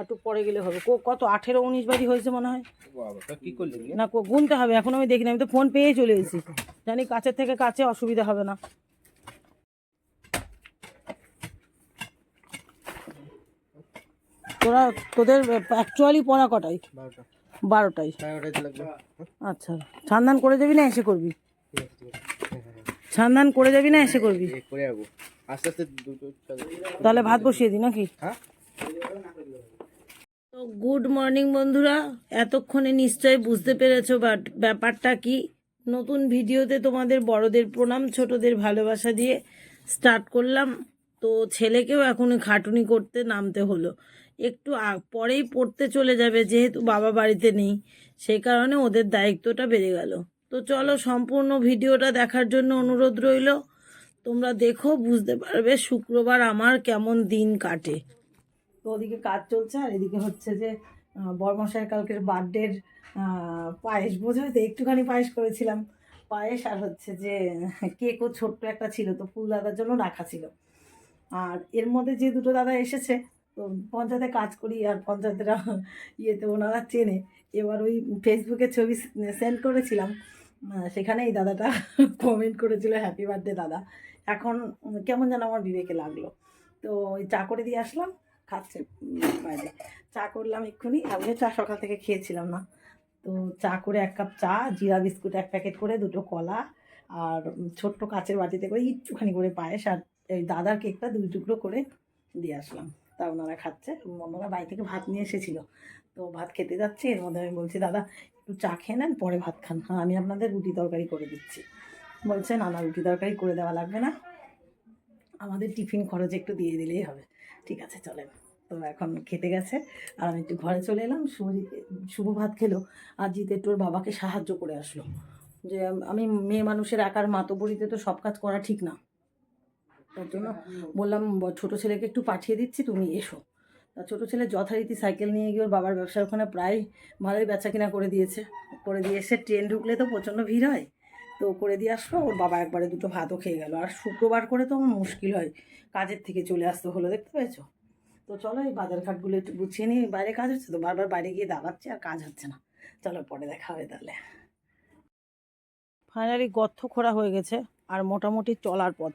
একটু পরে গেলে হবে। কো- কত? আঠেরো উনিশ বাড়ি হয়েছে মনে হয়। না কো- গুনতে হবে। এখন আমি দেখিনি আমি তো ফোন পেয়ে চলে এসেছি। জানি কাছের থেকে কাছে অসুবিধা হবে না। তোরা তোদের অ্যাকচুয়ালি পড়া কটাই বারোটাই আচ্ছা। ছান্দান করে যাবি না এসে করবি? ছান্দান করে যাবি না এসে করবি। তাহলে ভাত বসিয়ে দিই নাকি? হ্যাঁ? তো গুড মর্নিং বন্ধুরা। এতক্ষণে নিশ্চয়ই বুঝতে পেরেছ বাট ব্যাপারটা কি? নতুন ভিডিওতে তোমাদের বড়দের প্রণাম, ছোটদের ভালোবাসা দিয়ে স্টার্ট করলাম। তো ছেলেকেও এখন খাটুনি করতে নামতে হলো। একটু পরেই পড়তে চলে যাবে, যেহেতু বাবা বাড়িতে নেই সেই কারণে ওদের দায়িত্বটা বেড়ে গেল। তো চলো সম্পূর্ণ ভিডিওটা দেখার জন্য অনুরোধ রইল। তোমরা দেখো, বুঝতে পারবে শুক্রবার আমার কেমন দিন কাটে। ওদিকে কাজ চলছে আর এদিকে হচ্ছে যে আহ, কালকের বার্থডের পায়েস। বোঝাই তো একটুখানি পায়েস করেছিলাম। পায়েস আর হচ্ছে যে কেকও ছোট্ট একটা ছিল তো ফুল দাদার জন্য রাখা ছিল। আর এর মধ্যে যে দুটো দাদা এসেছে তো পঞ্চায়েতে কাজ করি আর পঞ্চায়েতেরা ইয়েতে ওনারা চেনে। এবার ওই ফেসবুকে ছবি সেন্ড করেছিলাম। সেখানে এই দাদাটা কমেন্ট করেছিল হ্যাপি বার্থডে দাদা। এখন কেমন যেন আমার বিবেকে লাগল। তো ওই চা করে দিয়ে আসলাম। খাচ্ছে বাইরে। চা করলাম এক্ষুনি আমিও চা সকাল থেকে খেয়েছিলাম না। তো চা করে এক কাপ চা, জিরা বিস্কুট এক প্যাকেট করে, দুটো কলা আর ছোট্ট কাচের বাটিতে করে একটুখানি করে পায়েস আর এই দাদার কেকটা দুই টুকরো করে দিয়ে আসলাম। তা ওনারা খাচ্ছে, ওনারা বাড়ি থেকে ভাত নিয়ে এসেছিল। তো ভাত খেতে যাচ্ছে, এর মধ্যে আমি বলছি, দাদা, একটু চা খেয়ে নেন, পরে ভাত খান। হ্যাঁ আমি আপনাদের রুটি তরকারি করে দিচ্ছি। বলছে, না না, রুটি তরকারি করে দেওয়া লাগবে না। আমাদের টিফিন খরচ একটু দিয়ে দিলেই হবে। ঠিক আছে চলেন তো এখন খেতে গেছে। আর আমি একটু ঘরে চলে এলাম। শুভজিৎ শুভ ভাত খেলো। আর জিতে ওর বাবাকে সাহায্য করে আসলো। যে আমি মেয়ে মানুষের একার মাতবরিতে তো সব কাজ করা ঠিক না। তার জন্য বললাম ছোট ছেলেকে একটু পাঠিয়ে দিচ্ছি, তুমি এসো। তা ছোটো ছেলে যথারীতি সাইকেল নিয়ে গিয়ে ওর বাবার ব্যবসার ওখানে প্রায় ভালোই বেচা কিনা করে দিয়েছে। করে দিয়ে এসে ট্রেন ঢুকলে তো প্রচণ্ড ভিড় হয়। তো করে দিয়ে আসলো, ওর বাবা একবারে দুটো ভাতও খেয়ে গেল। আর শুক্রবার করে তো আমার মুশকিল হয়, কাজের থেকে চলে আসতে হলো, দেখতে পেয়েছ? তো চলো এই বাজার ঘাটগুলো একটু গুছিয়ে নিই, বাইরে কাজ হচ্ছে তো, বারবার বাইরে গিয়ে দাঁড়াচ্ছে আর কাজ হচ্ছে না। চলো পরে দেখা হবে তাহলে। ফাইনালি গর্ত খোঁড়া হয়ে গেছে আর মোটামুটি চলার পথ।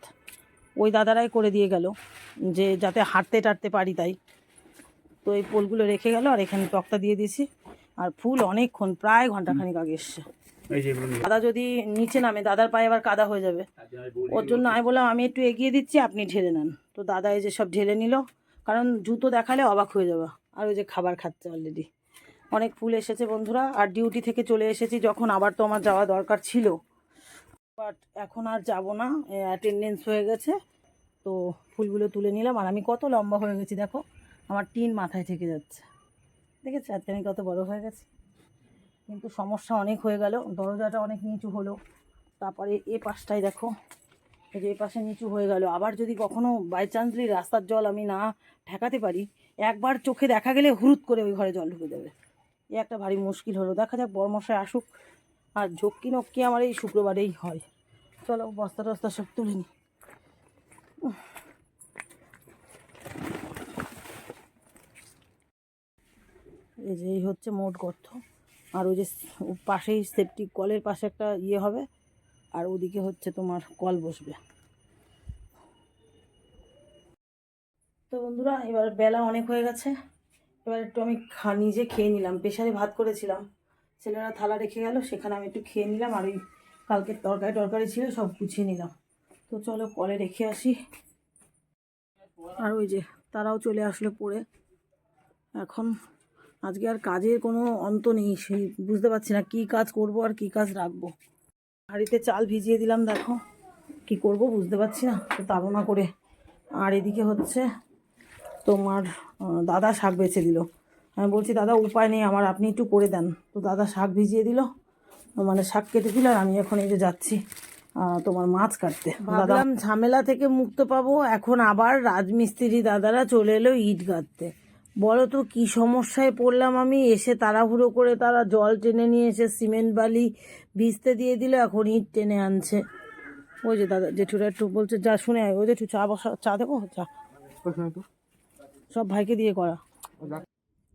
ওই দাদারাই করে দিয়ে গেল যে যাতে হাঁটতে টাটতে পারি তাই। তো এই পোলগুলো রেখে গেল আর এখানে তক্তা দিয়ে দিয়েছি। আর ফুল অনেকক্ষণ, প্রায় ঘন্টাখানিক আগে এসছে। দাদা যদি নিচে নামে, দাদার পায়ে আবার কাদা হয়ে যাবে। ওর জন্য আমি বললাম, আমি একটু এগিয়ে দিচ্ছি, আপনি ঢেলে নেন। তো দাদা এই যে সব ঢেলে নিল, কারণ জুতো দেখালে অবাক হয়ে যাবে। আর ওই যে খাবার খাচ্ছে অলরেডি অনেক ফুল এসেছে বন্ধুরা, আর ডিউটি থেকে চলে এসেছি, যখন আবার তো আমার যাওয়া দরকার ছিল। বাট এখন আর যাব না অ্যাটেন্ডেন্স হয়ে গেছে। তো ফুলগুলো তুলে নিলাম, আর আমি কত লম্বা হয়ে গেছি, দেখো। আমার টিন মাথায় থেকে যাচ্ছে। দেখেছি? আজকে আমি কত বড় হয়ে গেছি? কিন্তু সমস্যা অনেক হয়ে গেল, দরজাটা অনেক নিচু হলো। তারপরে এ পাশটাই দেখো, এই যে এ পাশে নিচু হয়ে গেল। আবার যদি কখনো বাই চান্সলি রাস্তার জল আমি না ঠেকাতে পারি, একবার চোখে দেখা গেলে হুরুত করে ওই ঘরে জল ঢুকে যাবে। এ একটা ভারী মুশকিল হলো। দেখা যাক বর্মশায় আসুক আর ঝক্কি নক্কি আমার এই শুক্রবারেই হয়। চলো, বস্তা টস্তা সব তুলে নিই এই যে, এই হচ্ছে মোট গর্ত। আর ওই যে পাশেই সেপটিক কলের পাশে একটা ইয়ে হবে, আর ওদিকে হচ্ছে তোমার কল বসবে। তো বন্ধুরা, এবার বেলা অনেক হয়ে গেছে। এবার একটু আমি খা, নিজে খেয়ে নিলাম। প্রেশারে ভাত করেছিলাম। ছেলেরা থালা রেখে গেল, সেখানে আমি একটু খেয়ে নিলাম, আর ওই কালকের তরকারি টরকারি ছিল, সব গুছিয়ে নিলাম। তো চলো কলে রেখে আসি। আর ওই যে তারাও চলে আসলো পড়ে। এখন আজকে আর কাজের কোনো অন্ত নেই, সেই বুঝতে পারছি না কী কাজ করব আর কী কাজ রাখব। হাঁড়িতে চাল ভিজিয়ে দিলাম, দেখো। কি করব বুঝতে পারছি না, তো তাড়না করে। আর এদিকে হচ্ছে তোমার দাদা শাক বেছে দিল। আমি বলছি, দাদা, উপায় নেই, আমার আপনি একটু করে দেন। তো দাদা শাক ভিজিয়ে দিল। মানে শাক কেটে দিল আর আমি এখন এই যে যাচ্ছি তোমার মাছ কাটতে। ভাবলাম ঝামেলা থেকে মুক্ত পাবো, এখন আবার রাজমিস্ত্রি দাদারা চলে এলো ইট গাঁথতে। বলো তো কি সমস্যায় পড়লাম আমি? এসে তাড়াহুড়ো করে তারা জল টেনে নিয়ে এসে সিমেন্ট বালি ভিজতে দিয়ে দিল, এখন ইট টেনে আনছে। ওই যে দাদা, জেঠুরা একটু বলছে, যা, শুনে আয়, ওই একটু চা বসা, চা দেবো? চা সব ভাইকে দিয়ে করা।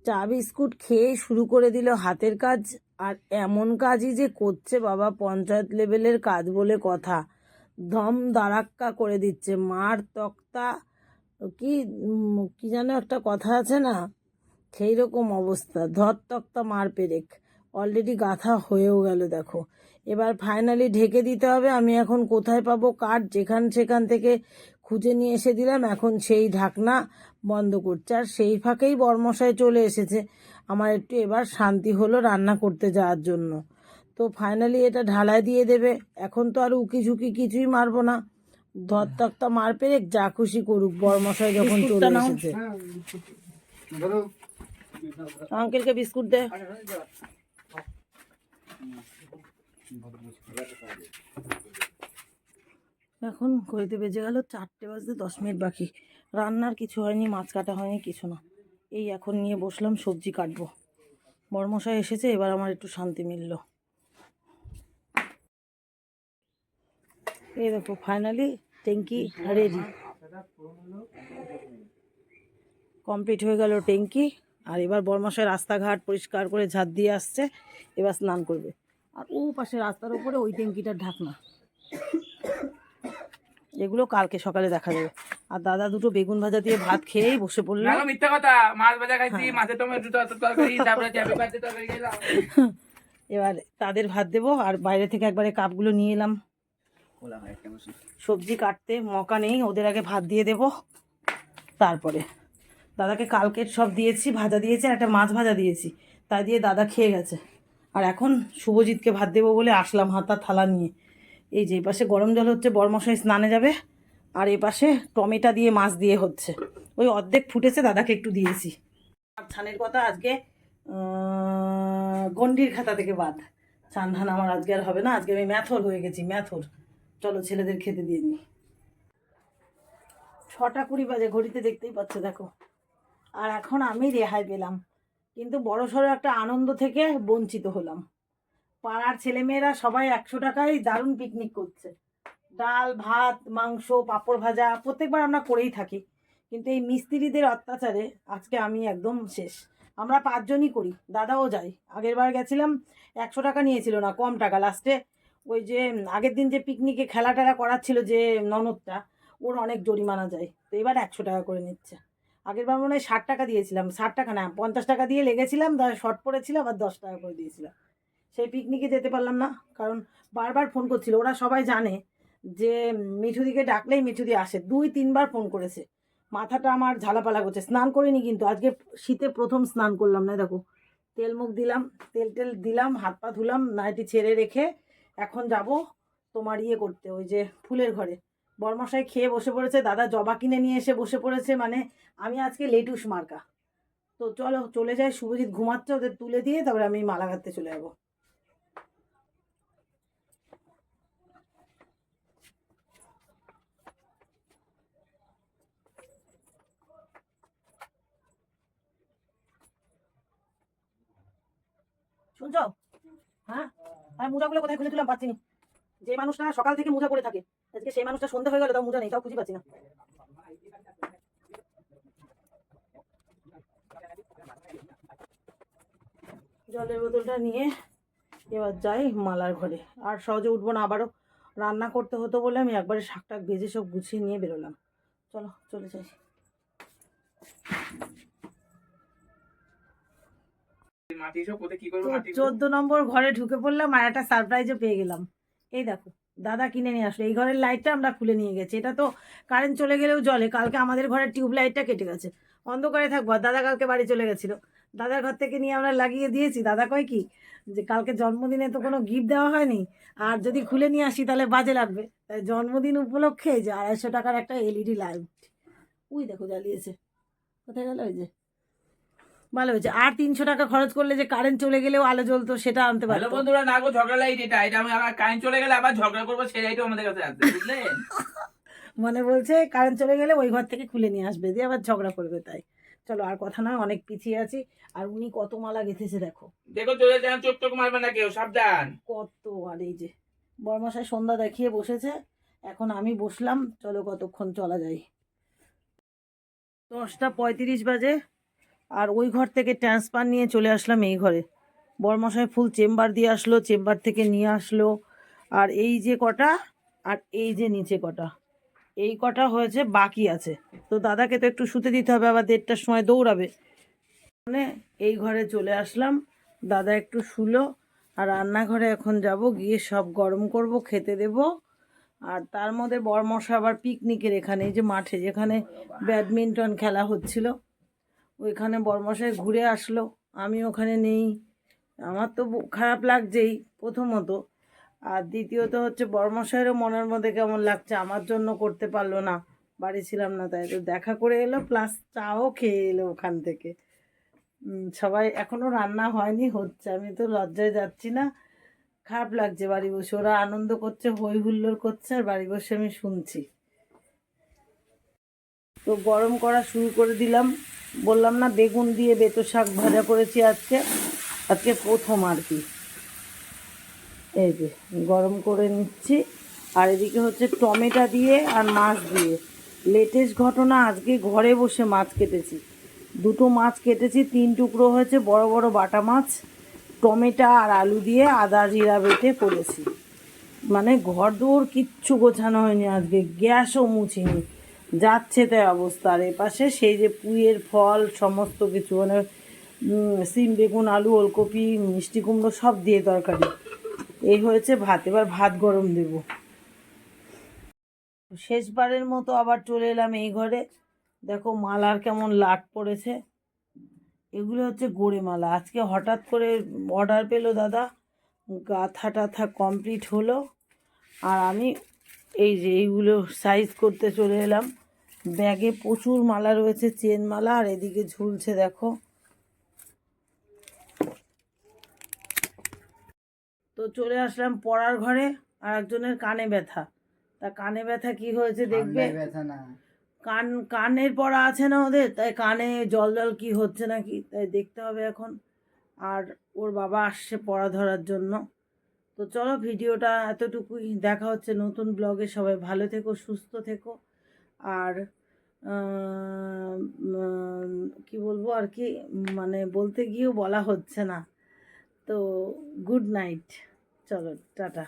চা বিস্কুট খেয়ে শুরু করে দিল হাতের কাজ, আর এমন কাজই যে করছে বাবা, পঞ্চায়েত লেভেলের কাজ বলে কথা। দম দারাক্কা করে দিচ্ছে, মার তক্তা কি কি যেন একটা কথা আছে না? সেই রকম অবস্থা। ধর তক্তা মার পেরেক। অলরেডি গাথা হয়েও গেল, দেখো। এবার ফাইনালি ঢেকে দিতে হবে। আমি এখন কোথায় পাবো? কাঠ যেখান সেখান থেকে খুঁজে নিয়ে এসে দিলাম? এখন সেই ঢাকনা বন্ধ করছে। আর সেই ফাঁকেই বরমশাই চলে এসেছে। আমার একটু এবার শান্তি হলো রান্না করতে যাওয়ার জন্য। তো ফাইনালি এটা ঢালাই দিয়ে দেবে। এখন তো আর উকি ঝুঁকি কিছুই মারবো না। ধর তক্তা মার পেরেক যা খুশি করুক বরমশাই যখন চলে এসেছে। আঙ্কেলকে বিস্কুট দে। এখন ঘড়িতে বেজে গেল চারটে বাজতে দশ মিনিট বাকি। রান্নার কিছু হয়নি মাছ কাটা হয়নি কিছু না। এই এখন নিয়ে বসলাম সবজি কাটবো। বরমশাই এসেছে এবার আমার একটু শান্তি মিলল। এই দেখো ফাইনালি ট্যাঙ্কি রেডি কমপ্লিট হয়ে গেল ট্যাঙ্কি। আর এবার বরমশাই রাস্তাঘাট পরিষ্কার করে ঝাঁট দিয়ে আসছে। এবার স্নান করবে। আর ও পাশে রাস্তার উপরে ওই ট্যাঙ্কিটার ঢাকনা। এগুলো কালকে সকালে দেখা যাবে। আর দাদা দুটো বেগুন ভাজা দিয়ে ভাত খেয়েই বসে পড়ল। মিথ্যা কথা। মাছ ভাজা খাইছি। মাছের টমেটো তরকারি তারপরে তরকারি এবার তাদের ভাত দেবো। আর বাইরে থেকে একবারে কাপগুলো নিয়ে এলাম খোলা হয় একটা মাসে সবজি কাটতে মকা নেই, ওদের আগে ভাত দিয়ে দেব। তারপরে দাদাকে কালকে সব দিয়েছি, ভাজা দিয়েছি আর একটা মাছ ভাজা দিয়েছি। তাই দিয়ে দাদা খেয়ে গেছে। আর এখন শুভজিৎকে ভাত দেবো বলে আসলাম হাতা থালা নিয়ে। এই যে পাশে গরম জল হচ্ছে, বরমশাই স্নানে যাবে। আর এ পাশে টমেটো দিয়ে মাছ দিয়ে হচ্ছে। ওই অর্ধেক ফুটেছে, দাদাকে একটু দিয়েছি। আর ছানের কথা আজকে গন্ডির খাতা থেকে বাদ। ছান ধান আমার আজকে আর হবে না, আজকে আমি ম্যাথর হয়ে গেছি, ম্যাথর। চলো ছেলেদের খেতে দিয়ে নি ছটা কুড়ি বাজে, ঘড়িতে দেখতেই পাচ্ছ, দেখো। আর এখন আমি রেহাই পেলাম, কিন্তু বড় সড়ো একটা আনন্দ থেকে বঞ্চিত হলাম। পাড়ার ছেলেমেয়েরা সবাই একশো টাকায় দারুণ পিকনিক করছে। ডাল, ভাত, মাংস, পাঁপড় ভাজা, প্রত্যেকবার আমরা করেই থাকি, কিন্তু এই মিস্ত্রিদের অত্যাচারে আজকে আমি একদম শেষ। আমরা পাঁচজনই করি, দাদাও যাই আগের বার গেছিলাম, একশো টাকা নিয়েছিল না, কম টাকা। লাস্টে ওই যে আগের দিন যে পিকনিকে খেলা টেলা করাচ্ছিল যে ননদটা, ওর অনেক জরিমানা যায়। তো এবার একশো টাকা করে নিচ্ছে। আগের বার মনে হয় ষাট টাকা দিয়েছিলাম, ষাট টাকা না, পঞ্চাশ টাকা দিয়ে লেগেছিলাম শর্ট পড়েছিলাম আর দশ টাকা করে দিয়েছিলাম। সেই পিকনিকে যেতে পারলাম না, কারণ বারবার ফোন করছিল। ওরা সবাই জানে যে মিঠুদিকে ডাকলেই মিঠুদি আসে। দুই, তিনবার ফোন করেছে। মাথাটা আমার ঝালাপালা করছে। স্নান করিনি কিন্তু, আজকে শীতে প্রথম স্নান করলাম, না দেখো। তেল মুখ দিলাম, তেল টেল দিলাম, হাত পা ধুলাম, নাইটি ছেড়ে রেখে এখন যাব তোমার ইয়ে করতে, ওই যে ফুলের ঘরে। বরমশাই খেয়ে বসে পড়েছে, দাদা জবা কিনে নিয়ে এসে বসে পড়েছে মানে আমি আজকে লেটুস মার্কা। তো চলো, চলে যাই, শুভজিৎ ঘুমাচ্ছে, ওদের তুলে দিয়ে তারপরে আমি মালা গাঁথতে চলে যাব। শুনছো? হ্যাঁ? আমি মোজাগুলো কোথায় খুলে তুলাম পাচ্ছি না। যে মানুষটা সকাল থেকে মোজা পরে থাকে, আজকে সেই মানুষটা সন্ধ্যা হয়ে গেল, তাও মোজা নেই, তাও খুঁজে পাচ্ছি না। জলের বোতলটা নিয়ে এবার যাই মালার ঘরে। আর সহজে উঠবো না, আবারও রান্না করতে হতো বলে আমি একবারে শাক টাক ভেজে সব গুছিয়ে নিয়ে বেরোলাম। চলো, চলে যাই। মাটি সব কোথায় কি করব মাটি চোদ্দ নম্বর ঘরে ঢুকে পড়লাম আর একটা সারপ্রাইজও পেয়ে গেলাম। এই দেখো দাদা কিনে নিয়ে আসলো। এই ঘরের লাইটটা আমরা খুলে নিয়ে গেছি। এটা তো কারেন্ট চলে গেলেও জলে। কালকে আমাদের ঘরের টিউব লাইটটা কেটে গেছে। অন্ধকারে থাকব। আর দাদা কালকে বাড়ি চলে গেছিল। দাদার ঘর থেকে নিয়ে আমরা লাগিয়ে দিয়েছি। দাদা কয় কি? যে কালকে জন্মদিনে তো কোনো গিফট দেওয়া হয়নি। আর যদি খুলে নিয়ে আসি তাহলে বাজে লাগবে। তাই জন্মদিন উপলক্ষে যে আড়াইশো টাকার একটা এলইডি লাইট উই দেখো জ্বালিয়েছে। কোথায় গেল ওই যে? ভালো হয়েছে। আর তিনশো টাকা খরচ করলে যে কারেন্ট চলে গেলেও আলো জ্বলতো সেটা আনতে পারতো। বন্ধুরা না গো ঝগড়া লাইট এটা এটা আমি আবার কারেন্ট চলে গেলে আবার ঝগড়া করব সেই লাইটও আমাদের কাছে আসবে বুঝলেন? মানে বলছে কারেন্ট চলে গেলে ওই ঘর থেকে খুলে নিয়ে আসবে দিয়ে আবার ঝগড়া করবে তাই। চলো আর কথা নয় অনেক পিছিয়ে আছি আর উনি কত মালা গেঁথেছে দেখো। দেখো চলে যান চোখ টোক মারবে না কেউ সাবধান। কত আর এই যে বরমশাই সন্ধ্যা দেখিয়ে বসেছে এখন আমি বসলাম চলো কতক্ষণ চলা যায়। দশটা পঁয়ত্রিশ বাজে। আর ওই ঘর থেকে ট্রান্সফার নিয়ে চলে আসলাম এই ঘরে। বরমশাই ফুল চেম্বার দিয়ে আসলো চেম্বার থেকে নিয়ে আসলো। আর এই যে কটা, আর এই যে নিচে কটা। এই কটা হয়েছে, বাকি আছে। তো দাদাকে তো একটু শুতে দিতে হবে, আবার দেড়টার সময় দৌড়াবে। মানে এই ঘরে চলে আসলাম। দাদা একটু শুলো, আর রান্নাঘরে এখন যাব, গিয়ে সব গরম করব, খেতে দেব। আর তার মধ্যে বরমশা আবার পিকনিকের এখানে, এই যে মাঠে যেখানে ব্যাডমিন্টন খেলা হচ্ছিল। ওইখানে বরমশাই ঘুরে আসলো। আমি ওখানে নেই। আমার তো খারাপ লাগছেই প্রথমত। আর দ্বিতীয়ত হচ্ছে বরমশাইয়েরও মনের মধ্যে কেমন লাগছে? আমার জন্য করতে পারল না। বাড়ি ছিলাম না, তাই তো দেখা করে এলো প্লাস চাও খেয়ে এলো ওখান থেকে। সবাই এখনও রান্না হয়নি, হচ্ছে। আমি তো লজ্জায় যাচ্ছি না। খারাপ লাগছে বাড়ি বসে। ওরা আনন্দ করছে হই হুল্লোড় করছে, আর বাড়ি বসে আমি শুনছি। তো গরম করা শুরু করে দিলাম। বললাম, না, বেগুন দিয়ে বেতো শাক ভাজা করেছি আজকে। আজকে প্রথম আর কি। এই যে, গরম করে নিচ্ছি। আর এদিকে হচ্ছে টমেটো দিয়ে আর মাছ দিয়ে। লেটেস্ট ঘটনা, আজকে ঘরে বসে মাছ কেটেছি। দুটো মাছ কেটেছি, তিন টুকরো হয়েছে, বড় বড় বাটা মাছ, টমেটো আর আলু দিয়ে আদা জিরা বেটে করেছি। মানে ঘর দৌড় কিচ্ছু গোছানো হয়নি আজকে, গ্যাসও মুছিনি। যাচ্ছে তাই অবস্থা। আর এপাশে সেই যে পুইয়ের ফল, সমস্ত কিছু মানে সিম, বেগুন, আলু, ওলকপি, মিষ্টি কুমড়ো সব দিয়ে তরকারি। এই হয়েছে ভাত। এবার ভাত গরম দেব। শেষবারের মতো আবার চলে এলাম এই ঘরে। দেখো মালার কেমন লাট পড়েছে। এগুলো হচ্ছে গোড়ে মালা। আজকে হঠাৎ করে অর্ডার পেল দাদা। গাথা টাথা কমপ্লিট হলো। আর আমি এই যে এইগুলো সাইজ করতে চলে এলাম। ব্যাগে প্রচুর মালা রয়েছে চেন মালা আর এদিকে ঝুলছে দেখো। তো চলে আসলাম পড়ার ঘরে আর একজনের কানে ব্যথা। তা কানে ব্যথা কি হয়েছে দেখবে? ব্যথা না। কান কানের পড়া আছে না ওদের? তাই কানে জল জল কি হচ্ছে নাকি? তাই দেখতে হবে এখন। আর ওর বাবা আসছে পড়া ধরার জন্য। তো চলো ভিডিওটা এতটুকুই। দেখা হচ্ছে নতুন ব্লগে সবাই ভালো থেকো, সুস্থ থেকো। আর কি বলব আর কি? মানে বলতে গিয়েও বলা হচ্ছে না। তো গুড নাইট চলো, টাটা।